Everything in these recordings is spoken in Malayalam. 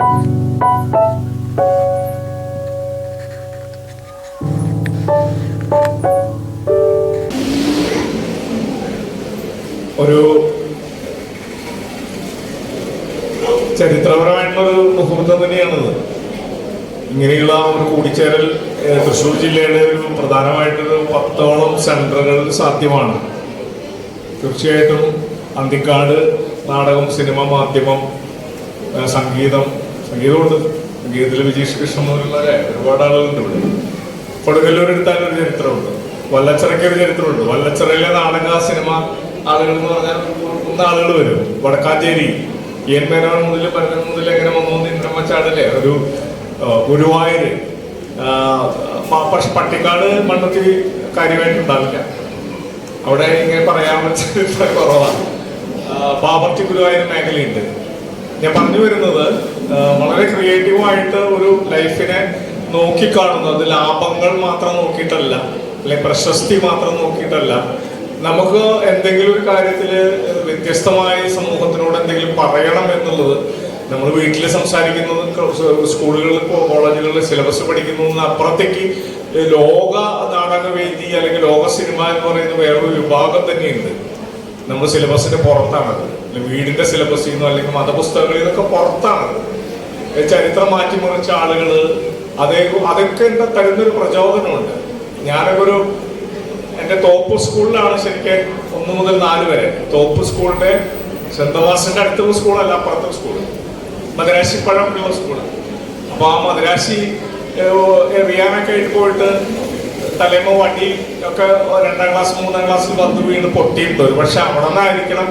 ഒരു ചരിത്രപരമായിട്ടുള്ളൊരു മുഹൂർത്തം തന്നെയാണത്. ഇങ്ങനെയുള്ള ഒരു കൂടിച്ചേരൽ തൃശ്ശൂർ ജില്ലയുടെ ഒരു പ്രധാനമായിട്ടൊരു പത്തോളം സെന്ററുകൾ സാധ്യമാണ്. തീർച്ചയായിട്ടും അന്തിക്കാട് നാടകം സിനിമ മാധ്യമം സംഗീതം സംഗീതമുണ്ട്. സംഗീതത്തിൽ വിജയ് കൃഷ്ണൻ മുതലുള്ളവരെ ഒരുപാട് ആളുകളുണ്ട് ഇവിടെ. കൊടുങ്ങല്ലൂർ എടുത്താൽ ഒരു ചരിത്രമുണ്ട്. വല്ലച്ചിറയ്ക്ക് ഒരു ചരിത്രമുണ്ട്. വല്ലച്ചിറയിലെ നാടക സിനിമ ആളുകൾ എന്ന് പറഞ്ഞാൽ ഒന്ന് ആളുകൾ വരും. വടക്കാഞ്ചേരി എൻ മേനോൻ മുതൽ പരമൻ മുതൽ എങ്ങനെ വന്നു ഇന്ദ്രമ്മച്ചാടല്ലേ ഒരു ഗുരുവായൂര്. പക്ഷെ പട്ടിക്കാട് മണ്ണത്തിൽ കാര്യമായിട്ടുണ്ടാവില്ല. അവിടെ ഇങ്ങനെ പറയാൻ പറ്റുന്ന കുറവാണ്. ബാബർട്ടി ഗുരുവായൂർ മേഖലയുണ്ട്. ഞാൻ പറഞ്ഞു വരുന്നത് വളരെ ക്രിയേറ്റീവായിട്ട് ഒരു ലൈഫിനെ നോക്കിക്കാണുന്നത്. ലാഭങ്ങൾ മാത്രം നോക്കിയിട്ടല്ല അല്ലെ പ്രശസ്തി മാത്രം നോക്കിയിട്ടല്ല. നമുക്ക് എന്തെങ്കിലും ഒരു കാര്യത്തിൽ വ്യത്യസ്തമായി സമൂഹത്തിനോട് എന്തെങ്കിലും പറയണം എന്നുള്ളത് നമ്മൾ വീട്ടിൽ സംസാരിക്കുന്നത് സ്കൂളുകളിൽ കോളേജുകളിൽ സിലബസ് പഠിക്കുന്നതിന് അപ്പുറത്തേക്ക് ലോക നാടകവേദി അല്ലെങ്കിൽ ലോക സിനിമ എന്ന് പറയുന്ന വേറൊരു വിഭാഗം തന്നെയുണ്ട്. നമ്മൾ സിലബസിന്റെ പുറത്താണത്. വീടിന്റെ സിലബസിൽ നിന്നോ അല്ലെങ്കിൽ മതപുസ്തകങ്ങളിൽ നിന്നൊക്കെ പുറത്താണ്. ചരിത്രം മാറ്റിമറിച്ച ആളുകൾ അതേ അതൊക്കെ എന്താ തരുന്നൊരു പ്രചോദനമുണ്ട്. ഞാനൊക്കെ ഒരു എന്റെ തോപ്പ് സ്കൂളിലാണ് ശരിക്കും ഒന്ന് മുതൽ നാല് വരെ. തോപ്പ് സ്കൂളിന്റെ സെന്തമാസിന്റെ അടുത്തുള്ള സ്കൂളല്ല അപ്പുറത്തെ സ്കൂൾ മദരാശി പഴമുള്ള സ്കൂൾ അപ്പൊ ആ മദരാശി റിയാനൊക്കെ ആയിട്ട് പോയിട്ട് തലേമ്മ വണ്ടി ഒക്കെ രണ്ടാം ക്ലാസ് മൂന്നാം ക്ലാസ്സിൽ വന്ന് വീണ് പൊട്ടിയിട്ടുണ്ട്. പക്ഷെ അവിടെ നിന്നായിരിക്കണം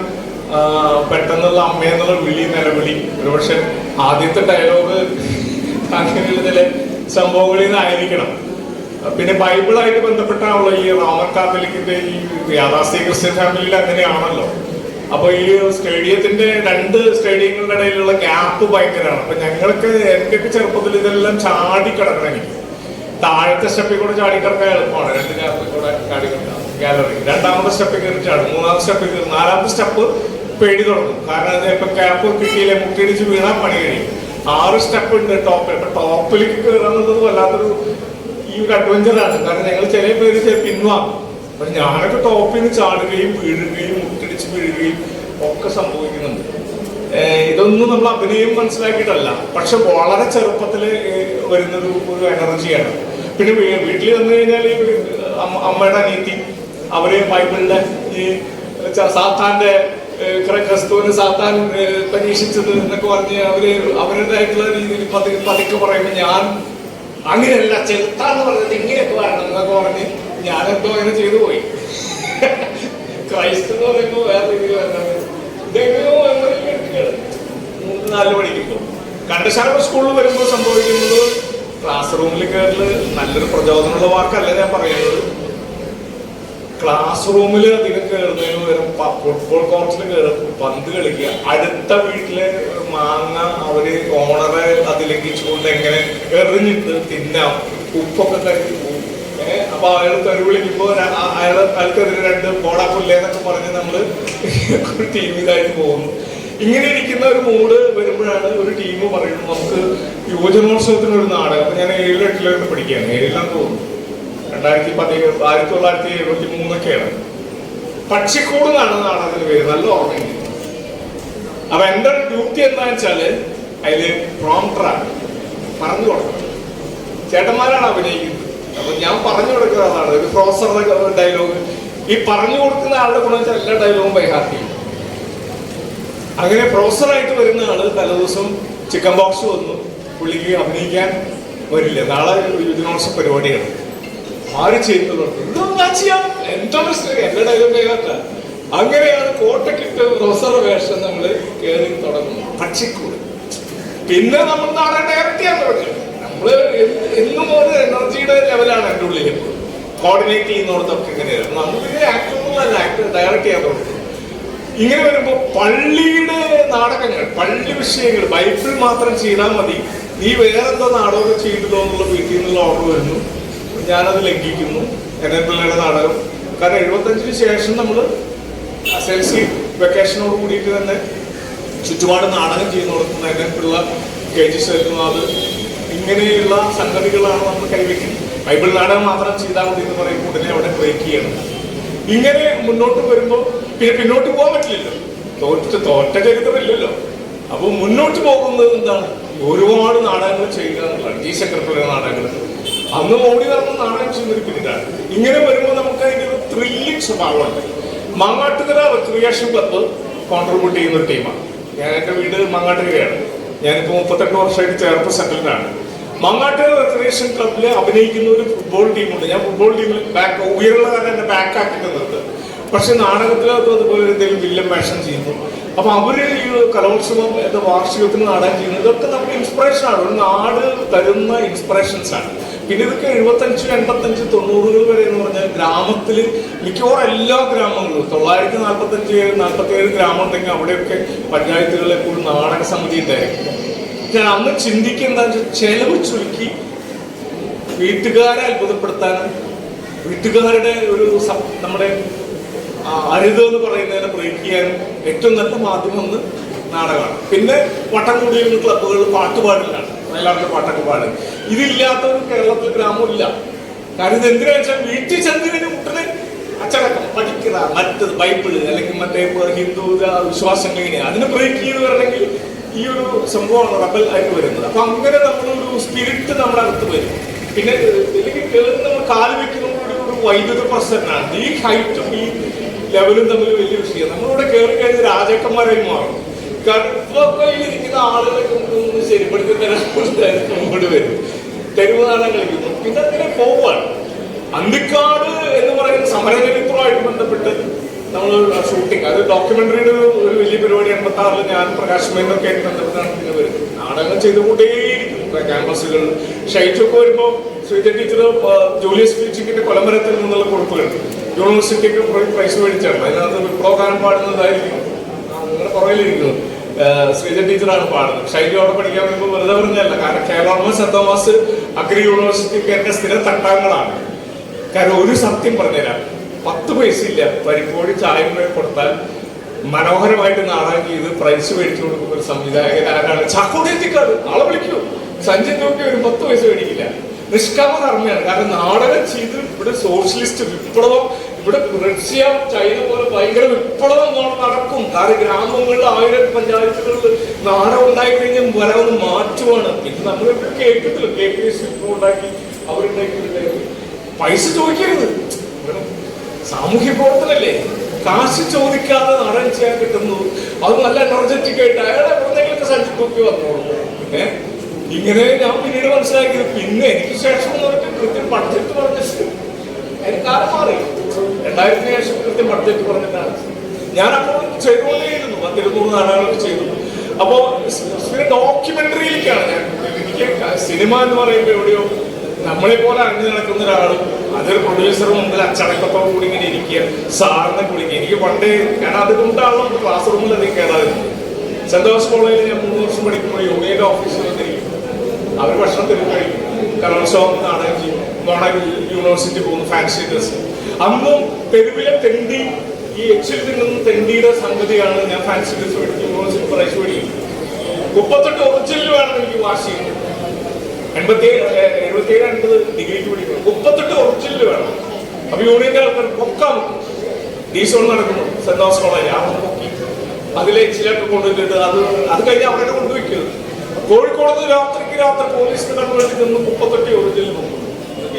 പെട്ടെന്നുള്ള അമ്മയെന്നുള്ള വിളി നിലവിളി. ഒരുപക്ഷെ ആദ്യത്തെ ഡയലോഗ് അങ്ങനെയുള്ള ചില സംഭവങ്ങളിൽ നിന്നായിരിക്കണം പിന്നെ ബൈബിളായിട്ട് ബന്ധപ്പെട്ടാണല്ലോ ഈ റോമൻ കാത്തലിക്കിന്റെ ഈ യാഥാസ്ഥിക ക്രിസ്ത്യൻ ഫാമിലിയിൽ അങ്ങനെയാണല്ലോ. അപ്പൊ ഈ സ്റ്റേഡിയത്തിന്റെ രണ്ട് സ്റ്റേഡിയങ്ങളുടെ ഇടയിലുള്ള ഗ്യാപ്പ് ഭയങ്കരമാണ്. അപ്പൊ ഞങ്ങൾക്ക് എന്റെയൊക്കെ ചെറുപ്പത്തിൽ ഇതെല്ലാം ചാടി എനിക്ക്. താഴത്തെ സ്റ്റെപ്പിൽ കൂടെ ചാടി കിടക്കാൻ എളുപ്പമാണ്. രണ്ട് ഗ്യാപ്പിൽ കൂടെ ചാടി കിടക്കാം ഗാലറി രണ്ടാമത്തെ സ്റ്റെപ്പിൽ കയറി ചാടും. മൂന്നാമത്തെ സ്റ്റെപ്പിൽ കയറും. നാലാമത്തെ സ്റ്റെപ്പ് പേടി തുടങ്ങും. കാരണം അത് ഇപ്പൊ ക്യാപ്പ് കിട്ടിയില്ലേ മുട്ടിയിടിച്ച് വീണാൽ പണി കഴിയും. ആറ് സ്റ്റെപ്പ് ഉണ്ട് ടോപ്പിൽ അപ്പൊ ടോപ്പിലേക്ക് കയറാന്നുള്ളത് വല്ലാത്തൊരു ഈ ഒരു അഡ്വഞ്ചറാണ് കാരണം ഞങ്ങൾ ചില പേര് പിൻവാങ്ങും അപ്പൊ ഞാനൊക്കെ ടോപ്പിൽ നിന്ന് ചാടുകയും വീഴുകയും മുട്ടിടിച്ച് വീഴുകയും ഒക്കെ സംഭവിക്കുന്നുണ്ട്. ഇതൊന്നും നമ്മൾ അഭിനയം മനസ്സിലാക്കിയിട്ടല്ല. പക്ഷെ വളരെ ചെറുപ്പത്തിൽ വരുന്നൊരു ഒരു എനർജിയാണ് പിന്നെ വീട്ടിൽ വന്നു കഴിഞ്ഞാൽ ഈ അമ്മ- അമ്മയുടെ അനീതി അവർ ബൈബിളിന്റെ ഈ സാത്താന്റെ ക്രിസ്തുവിന് സാത്താൻ പരീക്ഷിച്ചത് എന്നൊക്കെ പറഞ്ഞ് അവർ അവരുടേതായിട്ടുള്ള രീതിയിൽ പതി പതുക്കെ പറയുമ്പോൾ ഞാൻ അങ്ങനെയല്ല ചെലുത്താന്ന് പറഞ്ഞത് ഇങ്ങനെയൊക്കെ വരണം എന്നൊക്കെ പറഞ്ഞ് ഞാനെന്തോ അങ്ങനെ ചെയ്തു പോയി. ക്രൈസ്റ്റ് എന്ന് പറയുമ്പോൾ വേറെ രീതിയിൽ ഇതെങ്ങനെയോ മെമ്മറിയിൽ എടുക്കുകയാണ് മൂന്ന് നാല് പഠിക്കുമ്പോൾ കണ്ടശാല സ്കൂളിൽ വരുമ്പോൾ സംഭവിക്കുന്നത് ക്ലാസ് റൂമിൽ കയറൽ നല്ലൊരു പ്രചോദനമുള്ള വാക്കല്ല ഞാൻ പറയുന്നത്. ക്ലാസ് റൂമിൽ അധികം കയറുന്നതിന് പകരം ഫുട്ബോൾ കോർട്ടിൽ കയറും പന്ത് കളിക്കുക. അടുത്ത വീട്ടിലെ മാങ്ങ അവർ ഓണറെ അതിലംഘിച്ചുകൊണ്ട് എങ്ങനെ എറിഞ്ഞിട്ട് തിന്നാം. ഉപ്പൊക്കെ കഴിച്ച് പോകും. അപ്പൊ അയാൾ തെറി വിളിക്കുമ്പോ അയാളെ ആ- അയാൾ അയാൾക്കെതിരെ രണ്ട് പോടാ പുല്ലേന്നൊക്കെ പറഞ്ഞ് നമ്മൾ ടീം ഇതായിട്ട് പോകുന്നു. ഇങ്ങനെ ഇരിക്കുന്ന ഒരു മൂഡ് വരുമ്പോഴാണ് ഒരു ടീം പറയുന്നത് നമുക്ക് യുവജനോത്സവത്തിന് ഒരു നാടകം ഞാൻ ഏഴിലും എട്ടിലും പഠിക്കുകയാണ്. ഏഴിലാന്ന് തോന്നുന്നു. രണ്ടായിരത്തി പതി ആയിരത്തി തൊള്ളായിരത്തി എഴുപത്തി മൂന്നൊക്കെയാണ് പക്ഷിക്കൂട് എന്നാണ് അതിന് പേര് നല്ല ഓർമ്മയുണ്ട്. അപ്പൊ എന്റെ ഡ്യൂട്ടി എന്താ വെച്ചാൽ അതിൽ പ്രോംപ്റ്ററാണ് പറഞ്ഞു കൊടുക്കണം. ചേട്ടന്മാരാണ് അഭിനയിക്കുന്നത്. അപ്പൊ ഞാൻ പറഞ്ഞു കൊടുക്കുന്ന ആളാണ് ഒരു പ്രൊഫസറുടെ ഡയലോഗ് ഈ പറഞ്ഞു കൊടുക്കുന്ന ആളുടെ ഗുണം വെച്ചാൽ എല്ലാ ഡയലോഗും ബൈഹാർട്ട് ചെയ്യും അങ്ങനെ പ്രൊഫസറായിട്ട് വരുന്ന ആൾ തലേദിവസം ചിക്കൻ ബോക്സ് വന്നു. പുള്ളിക്ക് അഭിനയിക്കാൻ വരില്ല. നാളെ ഒരു യുവജനോത്സവ പരിപാടിയാണ്. ഇതൊന്നും ഞാൻ ചെയ്യാം. എന്താ പ്രശ്നം? എന്റെ ഡയലോഗ് അങ്ങനെയാണ് കോട്ടക്കിട്ട് പ്രൊഫസർ വേഷം നമ്മൾ കയറി തുടങ്ങുന്നത്. പക്ഷിക്കൂട് പിന്നെ നമ്മൾ നാളെ ഡയറക്റ്റ് ചെയ്യാൻ തുടങ്ങി നമ്മൾ എന്നും ഒരു എനർജിയുടെ ലെവലാണ് എന്റെ ഉള്ളിൽ കോർഡിനേറ്റ് ചെയ്യുന്നവർക്കൊക്കെ ഇങ്ങനെയാണ്. നമ്മളിങ്ങനെ ആക്ടർ ഒന്നുമല്ല ആക്ടർ ഡയറക്റ്റ് ചെയ്യാൻ തുടങ്ങി ഇങ്ങനെ വരുമ്പോൾ പള്ളിയുടെ നാടകങ്ങൾ പള്ളി വിഷയങ്ങൾ ബൈബിൾ മാത്രം ചെയ്താൽ മതി. നീ വേറെന്തോ നാടകം ചെയ്തല്ലോ എന്നുള്ള വീട്ടിൽ നിന്നുള്ള ഓർഡർ വരുന്നു. ഞാനത് ലംഘിക്കുന്നു. എന്നെ പിള്ളയുടെ നാടകം. കാരണം എഴുപത്തഞ്ചിന് ശേഷം നമ്മൾ എസ് എൽ സി വെക്കേഷനോട് കൂടിയിട്ട് തന്നെ ചുറ്റുപാട് നാടകം ചെയ്യുന്ന കൊടുക്കുന്ന എന്നെ പിള്ള കെ ജി സേതുനാഥ് ഇങ്ങനെയുള്ള സംഗതികളാണ് നമ്മൾ കൈവയ്ക്കുന്നത്. ബൈബിൾ നാടകം മാത്രം ചെയ്താൽ മതി എന്ന് പറയും ഉടനെ അവിടെ ബ്രേക്ക് ചെയ്യണം. ഇങ്ങനെ മുന്നോട്ട് വരുമ്പോൾ പിന്നെ പിന്നോട്ട് പോകാൻ പറ്റില്ലല്ലോ. തോറ്റ തോറ്റ ചരിത്രമില്ലല്ലോ. അപ്പോൾ മുന്നോട്ട് പോകുന്നത് എന്താണ്? ഒരുപാട് നാടകങ്ങൾ ചെയ്യുക എന്നുള്ളതാണ്. ജി സെക്രട്ടറി നാടകങ്ങൾ. അന്ന് മോഡി വരുമ്പോൾ നാണയം സ്വീകരിക്കുന്നില്ല ഇങ്ങനെ വരുമ്പോൾ നമുക്ക് അതിന്റെ ഒരു ത്രില്ലിംഗ് സ്വഭാവമുണ്ട്. മാങ്ങാട്ടുകര റിക്രിയേഷൻ ക്ലബ്ബ് കോൺട്രിബ്യൂട്ട് ചെയ്യുന്ന ഒരു ടീമാണ് ഞാൻ എന്റെ വീട് മാങ്ങാട്ടുകരയാണ്. ഞാനിപ്പോൾ മുപ്പത്തെട്ട് വർഷമായിട്ട് സെറ്റിൽഡാണ് മങ്ങാട്ടുകര റിക്രിയേഷൻ ക്ലബ്ബിൽ അഭിനയിക്കുന്ന ഒരു ഫുട്ബോൾ ടീമുണ്ട് ഞാൻ ഫുട്ബോൾ ടീമിൽ ബാക്ക് ഉയരുള്ള തന്നെ എന്റെ ബാക്ക് ആക്കി തന്നത് പക്ഷെ നാടകത്തിനകത്ത് അതുപോലെ എന്തെങ്കിലും വില്ലൻ വേഷം ചെയ്യുന്നു. അപ്പൊ അവർ ഈ കലോത്സവം എന്ന വാർഷികത്തിന് നാടകം ചെയ്യുന്നത് ഇതൊക്കെ നമുക്ക് ഇൻസ്പിറേഷൻ ആണ്. ഒരു നാട് തരുന്ന ഇൻസ്പിറേഷൻസ് ആണ്. പിന്നെ ഇതൊക്കെ എഴുപത്തഞ്ച് എൺപത്തഞ്ച് തൊണ്ണൂറുകൾ വരെ എന്ന് പറഞ്ഞാൽ ഗ്രാമത്തിൽ മിക്കവാറും എല്ലാ ഗ്രാമങ്ങളും തൊള്ളായിരത്തി നാൽപ്പത്തഞ്ച് നാൽപ്പത്തി ഏഴ് ഗ്രാമം ഉണ്ടെങ്കിൽ അവിടെയൊക്കെ പഞ്ചായത്തുകളിൽ എപ്പോഴും നാടക സമിതി ഉണ്ടായിരിക്കും. ഞാൻ അന്ന് ചിന്തിക്കുക എന്താണെന്ന് വെച്ചാൽ ചെലവ് ചുരുക്കി വീട്ടുകാരെ അത്ഭുതപ്പെടുത്താനും വീട്ടുകാരുടെ ഒരു നമ്മുടെ അരുത് എന്ന് പറയുന്നതിനെ ബ്രേക്ക് ചെയ്യാനും ഏറ്റവും നല്ല മാധ്യമം ഒന്ന് നാടകമാണ്. പിന്നെ വട്ടം കൂടിയുള്ള ക്ലബ്ബുകൾ പാട്ടുപാടില്ലാണ് എല്ലാവർക്കും പാട്ടൊക്കെ പാടും. ഇതില്ലാത്ത ഒരു കേരളത്തിൽ ഗ്രാമമില്ല കാര്യം ഇത് എന്തിനാ വെച്ചാൽ വീട്ടിൽ ചെന്നതിന് മുട്ടന് അച്ചടക്കം പഠിക്കുക മറ്റത് ബൈബിൾ അല്ലെങ്കിൽ മറ്റേ ഹിന്ദു വിശ്വാസങ്ങൾ ഇങ്ങനെ അതിന് ബ്രേക്ക് ചെയ്ത് വരണമെങ്കിൽ ഈ ഒരു സംഭവമാണ് റബൽ ആയിട്ട് വരുന്നത്. അപ്പൊ അങ്ങനെ നമ്മളൊരു സ്പിരിറ്റ് നമ്മുടെ അടുത്ത് വരും. പിന്നെ ഇതിലേക്ക് കേൾക്കുന്ന നമ്മൾ കാൽ വെക്കുന്നത് ഒരു വൈദ്യുത പ്രശ്നമാണ് ഈ ഹൈറ്റും ഈ ലെവലും തമ്മിൽ വലിയ വിഷയം നമ്മളിവിടെ കയറി കഴിഞ്ഞ് രാജാക്കന്മാരായി മാറും. ഇപ്പൊ ഇരിക്കുന്ന ആളുകളൊക്കെ ഒന്ന് ശരിപ്പെടുത്തി വരും തെരുവ് നാടകം കളിക്കുന്നു പിന്നെ അങ്ങനെ പോവാണ്. അന്തിക്കാട് എന്ന് പറയുന്ന സമരചരിത്രമായിട്ട് ബന്ധപ്പെട്ട് നമ്മൾ ഷൂട്ടിംഗ് അത് ഡോക്യുമെന്ററിയുടെ ഒരു വലിയ പരിപാടി എൺപത്തി ആറിൽ ഞാൻ പ്രകാശ് മേനൊക്കെ ആയിട്ട് ബന്ധപ്പെട്ടാണ് പിന്നെ വരുന്നത്. നാടകങ്ങൾ ചെയ്തുകൊണ്ടേയിരിക്കും ക്യാമ്പസുകൾ. ഷൈറ്റൊക്കെ വരുമ്പോൾ ശ്രീജ ടീച്ചർ ജൂലിയസ് ഫീച്ചിക്കിന്റെ കൊലമരത്തിൽ നിന്നുള്ള കുറിപ്പുകൾ യൂണിവേഴ്സിറ്റിക്ക് പ്രൈസ് മേടിച്ചാണ്. അതിനകത്ത് വിപ്ലവകാരം പാടുന്നതായിരിക്കും. നിങ്ങളുടെ പുറകിലിരിക്കുന്നത് സ്വീജൻ ടീച്ചറാണ് പാടുന്നത്. ശൈലി അവിടെ പഠിക്കാൻ വരുമ്പോൾ വെറുതെ പറഞ്ഞല്ല കാരണം കേരളമോ സെന്റ് തോമസ് അഗ്രി യൂണിവേഴ്സിറ്റിക്ക് എന്റെ സ്ഥിര തട്ടാങ്ങളാണ്. കാരണം ഒരു സത്യം പറഞ്ഞുതരാം. പത്ത് പൈസ ഇല്ല പരിപ്പോടി ചായ കൂടെ കൊടുത്താൽ മനോഹരമായിട്ട് നാടകം ചെയ്ത് പ്രൈസ് മേടിച്ചു കൊടുക്കുന്ന ഒരു സംവിധായകൻ ആരാണ്? ചാക്കോടേറ്റിക്കാട് ആളെ വിളിക്കൂ. സഞ്ജയ് നോക്കി ഒരു പത്ത് പൈസ മേടിക്കില്ല. നിഷ്കാമ കാരണം നാടകം ചെയ്ത് ഇവിടെ സോഷ്യലിസ്റ്റ് വിപ്ലവം ഇവിടെ റഷ്യ ചൈന പോലെ ഭയങ്കര വിപ്ലവം നടക്കും. കാരണം ഗ്രാമങ്ങളിൽ ആയിരം പഞ്ചായത്തുകളിൽ നാടകം ഉണ്ടായി കഴിഞ്ഞാൽ വരവൊന്ന് മാറ്റുവാണ്. ഇത് നമ്മളിപ്പോ കേട്ടിട്ടില്ല? കെ പി എസ് ഇപ്പോൾ ഉണ്ടാക്കി അവരുണ്ടാക്കിയിട്ടുണ്ടായി പൈസ ചോദിക്കരുത്. സാമൂഹ്യ പ്രവർത്തനല്ലേ? കാശ് ചോദിക്കാതെ നാടകം ചെയ്യാൻ കിട്ടുന്നു. അത് നല്ല എനർജറ്റിക് ആയിട്ട് അയാളെ എവിടെന്നെങ്കിലൊക്കെ സഞ്ചി തൂക്കി വന്നോളൂ. പിന്നെ ഇങ്ങനെ ഞാൻ പിന്നീട് മനസ്സിലാക്കിയത് പിന്നെ എനിക്ക് ശേഷം എന്നവർക്ക് കൃത്യം പഠിച്ചിട്ട് പറഞ്ഞിട്ട് എനിക്ക് ആരും മാറി രണ്ടായിരത്തിന് ശേഷം കൃത്യം ബഡ്ജറ്റ് പറഞ്ഞിട്ടാണ്. ഞാൻ അപ്പോൾ ചെയ്തുകൊണ്ടേയിരുന്നു പത്തിരുന്നൂറ് നാടകങ്ങൾ ചെയ്തു. അപ്പോൾ ഡോക്യുമെന്ററിയിലേക്കാണ് ഞാൻ എനിക്ക് സിനിമ എന്ന് പറയുമ്പോൾ എവിടെയോ നമ്മളെ പോലെ അറിഞ്ഞു നടക്കുന്ന ഒരാളും അതൊരു പ്രൊഡ്യൂസർ മുമ്പിൽ അച്ചടക്കത്തോടു കൂടി ഇങ്ങനെ ഇരിക്കുക സാറിനെ കുളിക്കുക എനിക്ക് പണ്ടേ ഞാൻ അതുകൊണ്ടാണല്ലോ ക്ലാസ് റൂമിൽ അധികം കയറാതിരുന്നത്. സെന്റ് തോമസ് കോളേജിൽ ഞാൻ മൂന്ന് വർഷം പഠിക്കുമ്പോൾ യോഗയുടെ ഓഫീസിൽ വന്നിരിക്കും. അവർ ഭക്ഷണം തരും കഴിക്കും കലോത്സവം നാടകം ചെയ്യും. മോണൽ യൂണിവേഴ്സിറ്റി പോകുന്നു ഫാൻസി ഡ്രസ് അന്നും തെരുവിലെ തെണ്ടി ഈ എച്ചിൽ നിന്നും തെണ്ടിയുടെ സംഗതിയാണ് ഞാൻ ഫാൻസി ഡ്രസ് മേടിക്കും പ്രൈസ് മേടിക്കും മുപ്പത്തെട്ട് ഒറിജിനൽ വേണം എനിക്ക് വാഷ് ചെയ്യുന്നത് എൺപത്തി എഴുപത്തി ഏഴ് എൺപത് ഡിഗ്രിക്ക് പഠിക്കണം മുപ്പത്തെട്ട് ഒറിജിനൽ വേണം. അപ്പൊ യൂണിയൻ ആൾക്കാർ പൊക്കാം ഡീസോൺ നടക്കുന്നു. സെന്റ് തോമസ് കോളേജ് ആ പൊക്കി. അതിലെ ചിലർക്ക് കൊണ്ടുവന്നിട്ട് അത് അത് കഴിഞ്ഞ് അവരുടെ കൊണ്ടുവയ്ക്കുന്നത് കോഴിക്കോട് രാത്രിക്ക് രാത്രി പോലീസിന് കണ്ടുവേണ്ടി നിന്ന് മുപ്പത്തെട്ട് ഒറിജിനൽ പോകുന്നു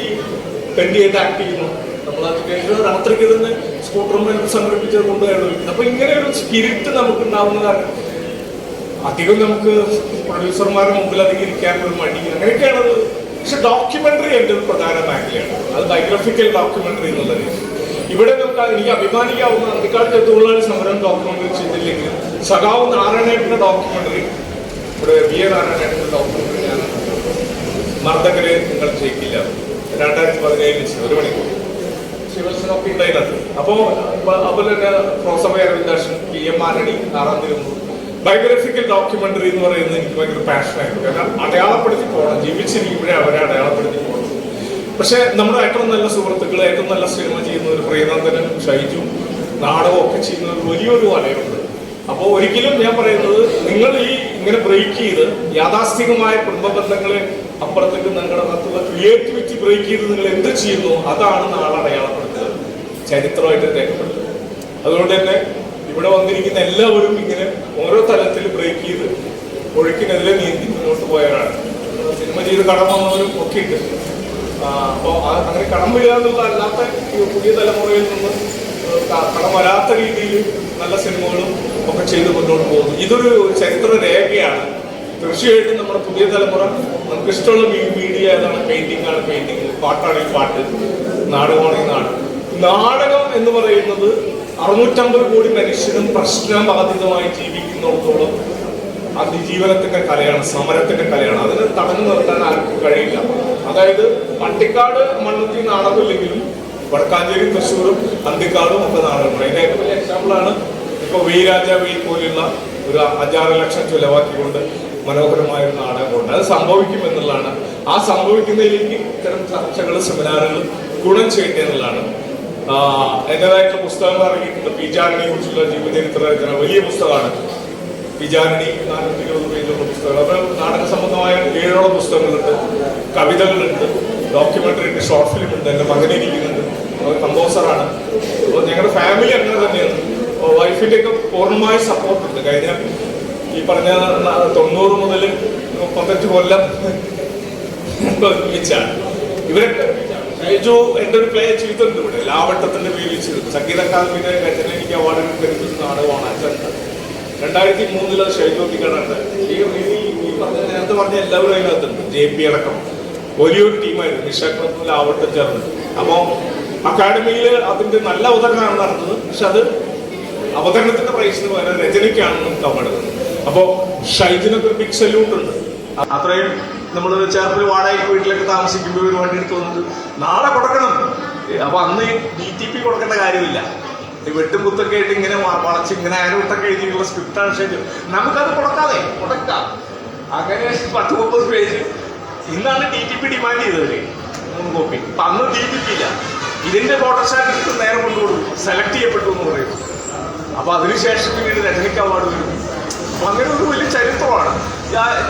ഈ പെൻഡിയായിട്ട് ആക്ട് ചെയ്യുന്നു. രാത്രിക്ക് തന്നെ സ്കൂട്ടറും സംഘടിപ്പിച്ചത് കൊണ്ടുപോയാണ് അപ്പൊ ഇങ്ങനെ ഒരു സ്പിരിറ്റ് നമുക്ക് ഉണ്ടാവുന്നതാണ് അധികം നമുക്ക് പ്രൊഡ്യൂസർമാരുടെ മുമ്പിൽ അധികം ഇരിക്കാൻ ഒരു മടി അങ്ങനെയൊക്കെയാണത് പക്ഷെ ഡോക്യുമെന്ററി എന്റെ ഒരു പ്രധാന മേഖലയാണ്. അത് ബയോഗ്രഫിക്കൽ ഡോക്യുമെന്ററി എന്നുള്ളത് ഇവിടെ നമുക്ക് എനിക്ക് അഭിമാനിക്കാവുന്ന അതിക്കാട് ചെത്തുകൊള്ളാൻ സമരം ഡോക്യുമെന്ററി ചെയ്തില്ലെങ്കിൽ സഖാവ് നാരായണേട്ടന്റെ ഡോക്യുമെന്ററി ഇവിടെ വി എ നാരായണേട്ടന്റെ ഡോക്യുമെന്ററി ഞാൻ മർദ്ദകരെ നിങ്ങൾ ജയിക്കില്ല. രണ്ടായിരത്തി പതിനേഴിൽ ഒരു മണിക്കൂർ. ശിവസനൊക്കെ ഉണ്ടായിരുന്നത് അപ്പോ അതുപോലെ തന്നെ പ്രൊഫസർമാർ അരവിന്ദാഷൻ പി എം ആരണി ആറാം തിരുന്നു ബയോഗ്രഫിക്കൽ ഡോക്യുമെന്ററി എന്ന് പറയുന്നത് എനിക്ക് ഭയങ്കര പാഷനായിരുന്നു. കാരണം അടയാളപ്പെടുത്തി പോകണം. ജീവിച്ചിരിക്കുമ്പോഴേ അവരെ അടയാളപ്പെടുത്തി പോകണം. പക്ഷെ നമ്മുടെ ഏറ്റവും നല്ല സുഹൃത്തുക്കൾ ഏറ്റവും നല്ല സിനിമ ചെയ്യുന്ന ഒരു പ്രിയനന്ദനും ഷൈജു ഒക്കെ ചെയ്യുന്ന ഒരു വലിയൊരു വലയുണ്ട്. അപ്പോൾ ഒരിക്കലും ഞാൻ പറയുന്നത് നിങ്ങൾ ഈ ഇങ്ങനെ ബ്രേക്ക് ചെയ്ത് യാഥാസ്ഥികമായ കുടുംബ ബന്ധങ്ങളെ അപ്പുറത്തേക്ക് നിങ്ങളുടെ അകത്തുള്ള ക്രിയേറ്റിവിറ്റി ബ്രേക്ക് ചെയ്ത് നിങ്ങൾ എന്ത് ചെയ്യുന്നു? അതാണ് നാളെ അടയാളപ്പെടുത്തുക. ചരിത്രമായിട്ട് രേഖപ്പെടുത്തുക. അതുകൊണ്ട് തന്നെ ഇവിടെ വന്നിരിക്കുന്ന എല്ലാവരും ഇങ്ങനെ ഓരോ തലത്തിൽ ബ്രേക്ക് ചെയ്ത് ഒഴുക്കിനെതിരെ നീന്തി മുന്നോട്ട് പോയവരാണ്. സിനിമ ചെയ്ത് കടം വന്നവരും ഒക്കെ ഉണ്ട്. അപ്പോൾ അങ്ങനെ കടം വരിക എന്നുള്ള അല്ലാത്ത പുതിയ തലമുറയിൽ നിന്ന് കടം വരാത്ത രീതിയിൽ നല്ല സിനിമകളും ഒക്കെ ചെയ്ത് മുന്നോട്ട് പോകുന്നു. ഇതൊരു ചരിത്ര രേഖയാണ്. തീർച്ചയായിട്ടും നമ്മുടെ പുതിയ തലമുറ നമുക്ക് ഇഷ്ടമുള്ള മീഡിയ ഏതാണ്? പെയിന്റിംഗ് ആണ്. പെയിന്റിംഗ് പാട്ടാണെങ്കിൽ പാട്ട്. നാടകമാണെങ്കിൽ നാടകം. നാടകം എന്ന് പറയുന്നത് അറുന്നൂറ്റമ്പത് കോടി മനുഷ്യനും പ്രശ്നബാധിതമായി ജീവിക്കുന്നിടത്തോളം അതിജീവനത്തിന്റെ കലയാണ് സമരത്തിന്റെ കലയാണ്. അതിന് തടഞ്ഞു നിർത്താൻ ആർക്കും കഴിയില്ല. അതായത് പട്ടിക്കാട് മണ്ണത്തിൽ നാടകമില്ലെങ്കിലും വടക്കാഞ്ചേരി തൃശ്ശൂരും അന്തിക്കാടും ഒക്കെ നാടകമാണ്. അതിന്റെ ഏറ്റവും വലിയ എക്സാമ്പിളാണ് ഇപ്പൊ വി രാജാവി പോലെയുള്ള ഒരു അഞ്ചാറ് ലക്ഷം ചിലവാക്കിക്കൊണ്ട് മനോഹരമായ ഒരു നാടകമുണ്ട്. അത് സംഭവിക്കും എന്നുള്ളതാണ്. ആ സംഭവിക്കുന്നതിലേക്ക് ഇത്തരം ചർച്ചകൾ സെമിനാറുകൾ ഗുണം ചെയ്യട്ടെ എന്നുള്ളതാണ്. എന്റേതായിട്ടുള്ള പുസ്തകങ്ങൾ ഇറങ്ങിയിട്ടുണ്ട്. പിജാരണിയെ കുറിച്ചുള്ള ജീവചരിത്ര രചന. വലിയ പുസ്തകമാണ്. പിജാരണി നാനൂറ്റി ഇരുപത് പേജുള്ള പുസ്തകങ്ങൾ. അപ്പോൾ നാടക സംബന്ധമായ ഏഴോളം പുസ്തകങ്ങളുണ്ട്. കവിതകളുണ്ട്. ഡോക്യുമെന്ററി ഉണ്ട്. ഷോർട്ട് ഫിലിം ഉണ്ട്. എന്റെ മകനെ ഇരിക്കുന്നുണ്ട്. കമ്പോസറാണ്. അപ്പോൾ ഞങ്ങളുടെ ഫാമിലി അങ്ങനെ തന്നെയാണ്. വൈഫിന്റെയൊക്കെ പൂർണമായ സപ്പോർട്ടുണ്ട്. കഴിഞ്ഞ ഈ പറഞ്ഞ തൊണ്ണൂറ് മുതൽ മുപ്പത്തഞ്ച് കൊല്ലം ഒരുമിച്ചാണ് ഇവരൊക്കെ ഷൈജു എന്റെ ഒരു പ്ലേ ചെയ്തിട്ടുണ്ട് ഇവിടെ. ലാവട്ടത്തിന്റെ പേരിൽ ചെയ്തു സംഗീത അക്കാദമിയുടെ രചന എനിക്ക് അവാർഡ് കരുതുന്ന നാടകമാണ് അച്ഛൻ രണ്ടായിരത്തി മൂന്നിൽ അത് ഷൈജു പറഞ്ഞ നേരത്തെ പറഞ്ഞ എല്ലാവരും അതിനകത്തുണ്ട്. ജെ പി അടക്കം. വലിയൊരു ടീമായിരുന്നു. നിശാക്രത്തിൽ ആവട്ടം ചേർന്ന് അപ്പോ അക്കാഡമിയിൽ അതിന്റെ നല്ല അവതരണമാണ് നടന്നത്. പക്ഷെ അത് അവതരണത്തിന്റെ പ്രൈസിന് പകരം രചനയ്ക്കാണ് നമുക്ക് അവാർഡ് അപ്പോ ഷൈജിനൊക്കെ ബിഗ് സല്യൂട്ട് ഉണ്ട്. അത്രയും നമ്മൾ ചേർപ്പിൽ വാടകയ്ക്ക് വീട്ടിലൊക്കെ താമസിക്കുമ്പോൾ ഒരു വണ്ടി എടുത്ത് വന്നിട്ട് നാളെ കൊടുക്കണം. അപ്പൊ അന്ന് ഡി ടി പി കൊടുക്കേണ്ട കാര്യമില്ല. ഈ വെട്ടും കുത്തൊക്കെ ആയിട്ട് ഇങ്ങനെ വളച്ച് ഇങ്ങനെ അയലോട്ടൊക്കെ എഴുതിയിട്ടുള്ള സ്ക്രിപ്റ്റാണ് ശരി നമുക്കത് കൊടുക്കാതെ കൊടുക്കാം. അങ്ങനെ പത്ത് മുപ്പത് പേജ് ഇന്നാണ് ഡി ടി പി ഡിമാൻഡ് ചെയ്തത് മൂന്ന് കോപ്പി അപ്പൊ അന്ന് ഡി ടി പി ഇല്ല. ഇതിന്റെ ഫോട്ടോസ്റ്റാറ്റ് നേരെ കൊണ്ടുകൊടുക്കും സെലക്ട് ചെയ്യപ്പെട്ടു എന്ന് പറയുന്നു. അപ്പൊ അതിനുശേഷം പിന്നീട് രജനിക്ക് അവാർഡ് വരും അങ്ങനെ ഒരു വലിയ ചരിത്രമാണ്.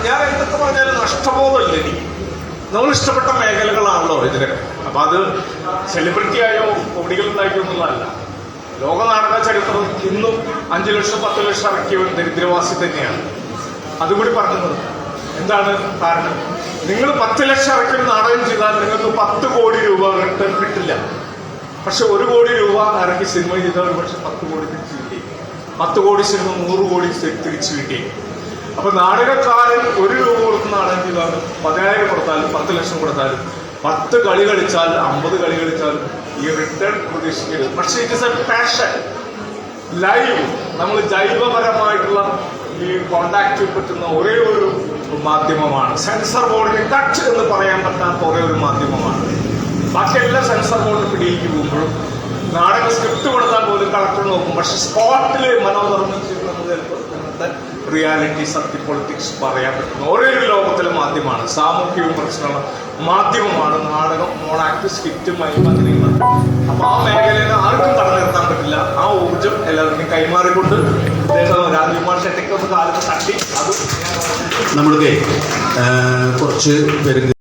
ഞാൻ എന്തൊക്കെ പറഞ്ഞാലും നഷ്ടബോധമില്ല എനിക്ക് നമ്മൾ ഇഷ്ടപ്പെട്ട മേഖലകളാണല്ലോ ഇതിനൊക്കെ അപ്പൊ അത് സെലിബ്രിറ്റി ആയോ കോടികൾ ഉണ്ടാക്കിയോ എന്നുള്ളതല്ല ലോക നാടക ചരിത്രം ഇന്നും അഞ്ചു ലക്ഷം പത്ത് ലക്ഷം ഇറക്കിയവൻ ദരിദ്രവാസി തന്നെയാണ്. അതുകൂടി പറഞ്ഞത് എന്താണ് കാരണം? നിങ്ങൾ പത്ത് ലക്ഷം ഇറക്കി ഒരു നാടകം ചെയ്താൽ നിങ്ങൾക്ക് പത്ത് കോടി രൂപ റിട്ടേൺ കിട്ടില്ല. പക്ഷെ ഒരു കോടി രൂപ ഇറക്കി സിനിമ ചെയ്താൽ പക്ഷെ പത്ത് കോടി കിട്ടി പത്ത് കോടി സിനിമ നൂറ് കോടി തിരിച്ചു കിട്ടി. അപ്പൊ നാടകക്കാരൻ ഒരു രൂപ കൊടുക്കുന്ന നാടകം പതിനായിരം കൊടുത്താലും പത്ത് ലക്ഷം കൊടുത്താലും പത്ത് കളി കളിച്ചാൽ അമ്പത് കളി കളിച്ചാൽ ഈ റിട്ടേൺ പ്രതീക്ഷിക്കരുത്. പക്ഷെ it is a passion live നമ്മൾ ജൈവപരമായിട്ടുള്ള ഈ കോണ്ടാക്ട് പറ്റുന്ന ഒരേ ഒരു മാധ്യമമാണ്. സെൻസർ ബോർഡിന് കട്ട് എന്ന് പറയാൻ പറ്റാത്ത ഒരേ ഒരു മാധ്യമമാണ്. ബാക്കി എല്ലാ സെൻസർ ബോർഡ് പിടിയിലേക്ക് പോകുമ്പോഴും നാടക സ്ക്രിപ്റ്റ് കൊടുത്താൽ പോലും കളക്ടർ നോക്കും. പക്ഷെ സ്പോട്ടിൽ മനോനിർമ്മിച്ചിരുന്നത് റിയാലിറ്റി സത്യ പൊളിറ്റിക്സ് പറയാൻ പറ്റുന്ന ഒരേ ലോകത്തിലെ മാധ്യമമാണ്. സാമൂഹ്യ വിമർശനമുള്ള മാധ്യമമാണ് നാടകം മോണാക്ട് സ്കിറ്റ് മൈം അങ്ങനെയുള്ള അപ്പൊ ആ മേഖലയിൽ ആർക്കും തടഞ്ഞു നിർത്താൻ പറ്റില്ല. ആ ഊർജം എല്ലാവർക്കും കൈമാറിക്കൊണ്ട് രാജകുമാർ ഷെട്ടിക്ക് ഒന്ന് കാലത്ത് തട്ടി. അതും നമ്മൾക്ക് കുറച്ച് പേർക്ക്